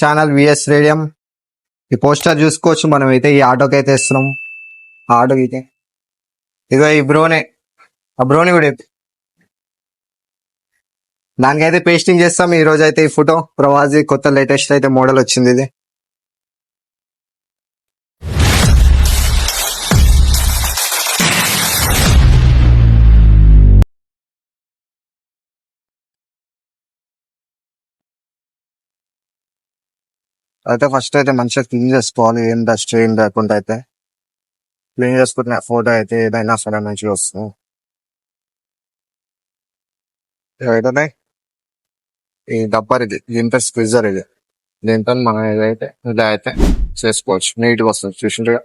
Channel VS radium ఈ poster చూసుకోవచ్చు మనం అయితే ఈ ఆటోకి అయితే ఇస్తున్నాం ఆ ఆటోకి అయితే. ఇదిగో ఈ బ్రోనే. ఆ బ్రోని కూడా దానికైతే పేస్టింగ్ చేస్తాం. ఈ రోజు అయితే ఈ ఫోటో. ప్రవాజీ కొత్త లేటెస్ట్ అయితే మోడల్ వచ్చింది ఇది. అయితే ఫస్ట్ అయితే మంచిగా క్లీన్ చేసుకోవాలి. ఏం డస్ట్ ఏం లేకుండా అయితే. క్లీన్ చేసుకున్న ఫోటో అయితే ఏదైనా సరే మంచిగా వస్తుంది. ఏదైనా ఈ డబ్బర్ ఇది. దీంతో స్క్విజర్ ఇది. దీంతో మనం ఏదైతే ఇలా అయితే చేసుకోవచ్చు. నీట్గా వస్తుంది. చూసిండ్రుగా?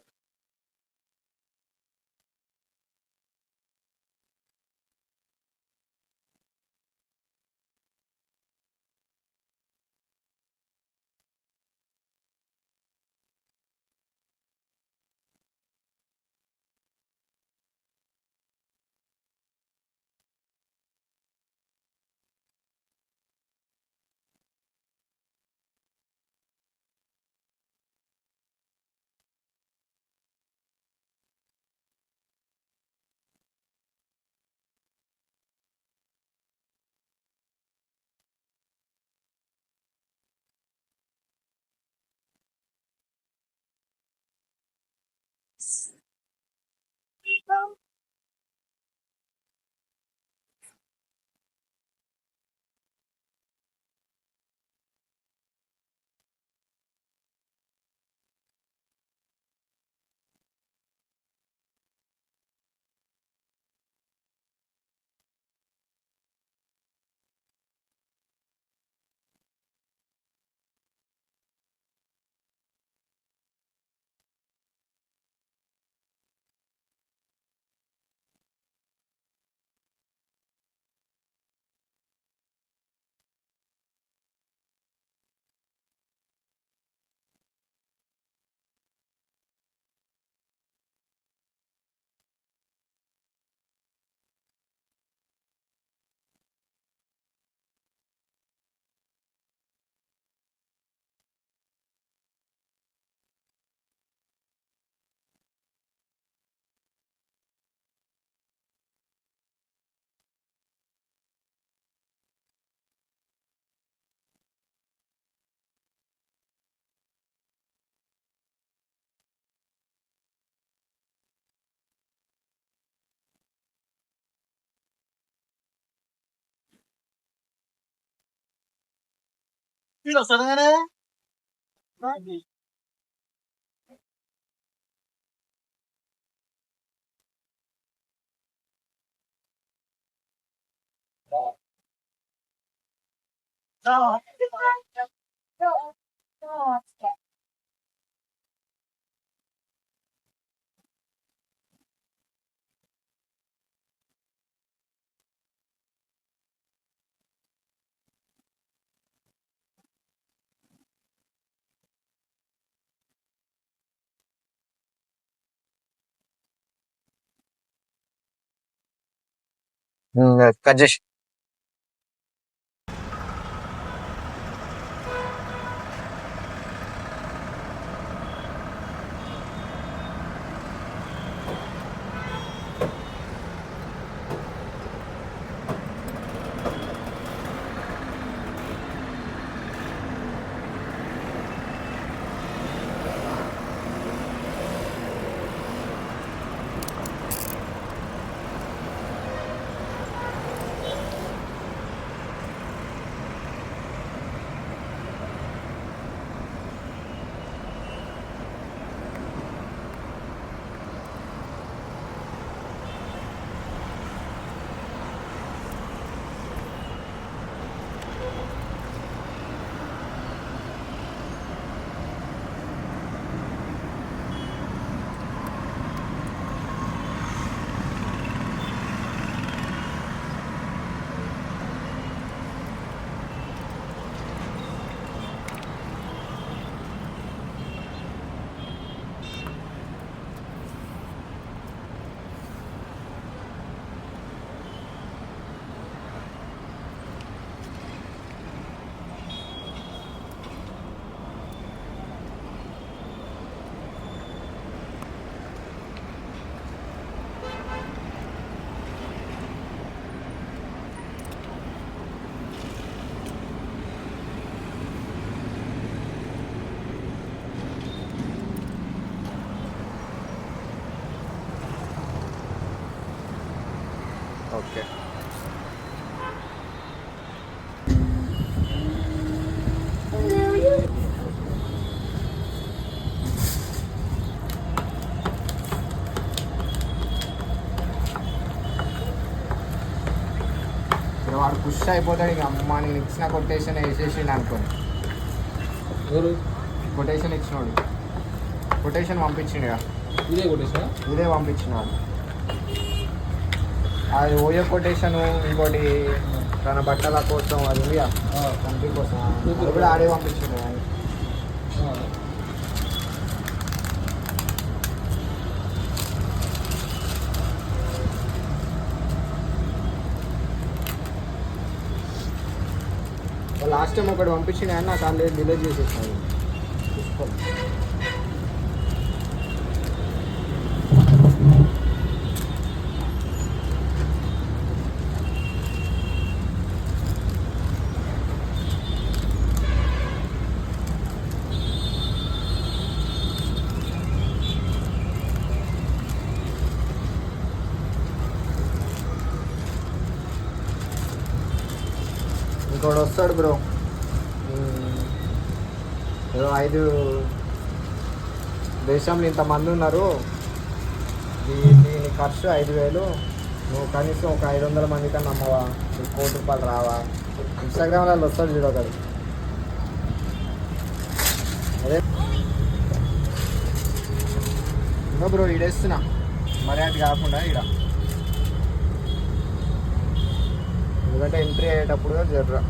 今それだね。何どうどうどうして కట్ చేసి ఇచ్చి అయిపోతాడు ఇక అమ్మ నేను ఇచ్చిన కొటేషన్ వేసేసి అనుకోని. కొటేషన్ ఇచ్చినోడు. కొటేషన్ పంపించిండు ఇక. ఇదే కొట్టేసా ఇదే పంపించినాడు. అది ఓయో కొటేషన్ ఇంకోటి తన బట్టల కోసం అది కంట్రీ కోసం కూడా ఆడే పంపించిండు లాస్ట్ టైం ఒకటి పంపించిన ఆయన నాకు ఆల్రెడీ డిలీట్ చేసేసాను చూసుకోండి ఇంకోటి వస్తాడు బ్రో. ఉమ్, ఏదో ఐదు దేశంలో ఇంతమంది ఉన్నారు. దీని ఖర్చు ఐదు వేలు. నువ్వు కనీసం ఒక ఐదు వందల మంది కన్నా అమ్మవా నీకు కోటి రూపాయలు రావా? ఇన్స్టాగ్రామ్లో వస్తాడు చూడ ఒకడు అదే. ఇంకా బ్రో ఈడేస్తున్నా మర్యాద కాకుండా ఈడ. ఎందుకంటే ఎంట్రీ అయ్యేటప్పుడు జర్రా.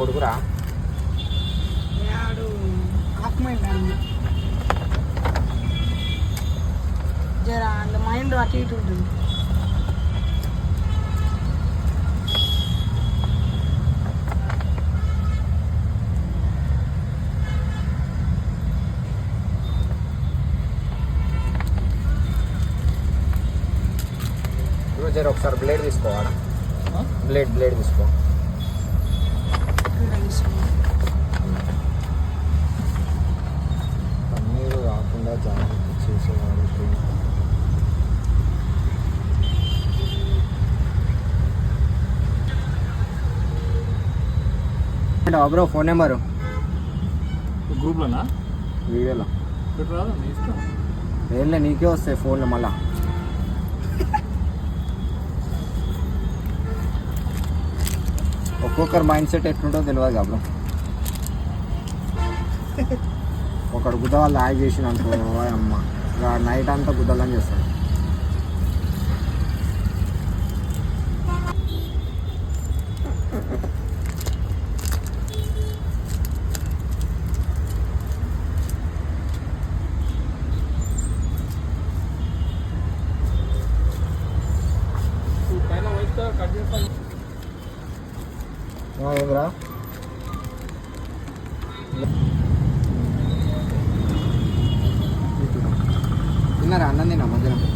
కొడుకురా? జర అంత మైండ్ అటు ఇటు ఉంటుంది. జర ఒకసారి బ్లేడ్ తీసుకోవాలా? బ్లేడ్ బ్లేడ్ తీసుకో. ఇక్కడ తీసుకున్నాం. పన్నీరు రాకుండా జాగ్రత్త చేసేవాడికి బ్రో ఫోన్ నెంబరు? గ్రూప్లోనా వీడియోలో. ఇష్టం. ఏళ్ళే నీకే వస్తాయి ఫోన్లు మళ్ళా. ఒక్కొక్కరు మైండ్ సెట్ ఎట్లుంటో తెలియదు కదా ఒకడు గుద్ద వాళ్ళు చేసిన అనుకో అమ్మ. ఇక నైట్ అంతా గుద్దలని చేస్తాడు. నువ్వు పైన వైట్ కట్ చేస్తాను ఏంద్రా తిన్నారా? అన్నం తిన్నా మధ్యాహ్నం.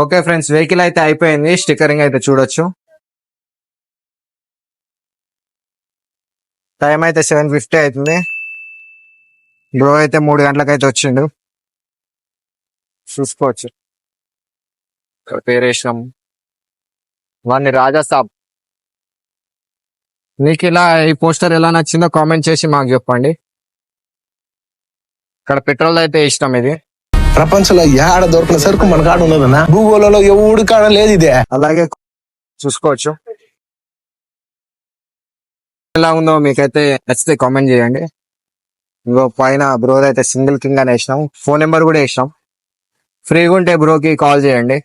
ఓకే ఫ్రెండ్స్ వెహికల్ అయితే అయిపోయింది. స్టిక్కరింగ్ అయితే చూడొచ్చు. టైం అయితే సెవెన్ ఫిఫ్టీ అవుతుంది. బ్రో అయితే మూడు గంటలకైతే వచ్చిండు. చూసుకోవచ్చు. ఇక్కడ పేరు వేసినాం వాడిని రాజా సాబ్. నీకు ఇలా ఈ పోస్టర్ ఎలా నచ్చిందో కామెంట్ చేసి మాకు చెప్పండి. ఇక్కడ పెట్రోల్ అయితే వేసినాం ఇది. ప్రపంచంలో ఏడ దొరికిన సరుకు మన కాడ ఉన్నదన్నా? భూగోళంలో ఎవడు కాడ లేదు ఇదే. అలాగే చూసుకోవచ్చు. ఎలా ఉందో మీకైతే నచ్చితే కామెంట్ చేయండి. ఇంకో పైన బ్రో అయితే సింగిల్ కింగ్ అని వేసినాం. ఫోన్ నెంబర్ కూడా వేసినాం. ఫ్రీగా ఉంటే బ్రోకి కాల్ చేయండి.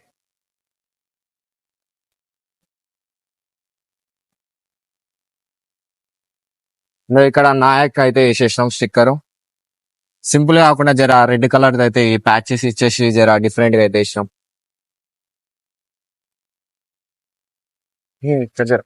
ఇక్కడ నాయక్ అయితే వేసేసినాం స్టిక్కర్. సింపుల్ కాకుండా జర రెడ్ కలర్ అయితే ఈ ప్యాచెస్ ఇచ్చేసి జర డిఫరెంట్గా అయితే వేసినాం. ఇక్కడ జర.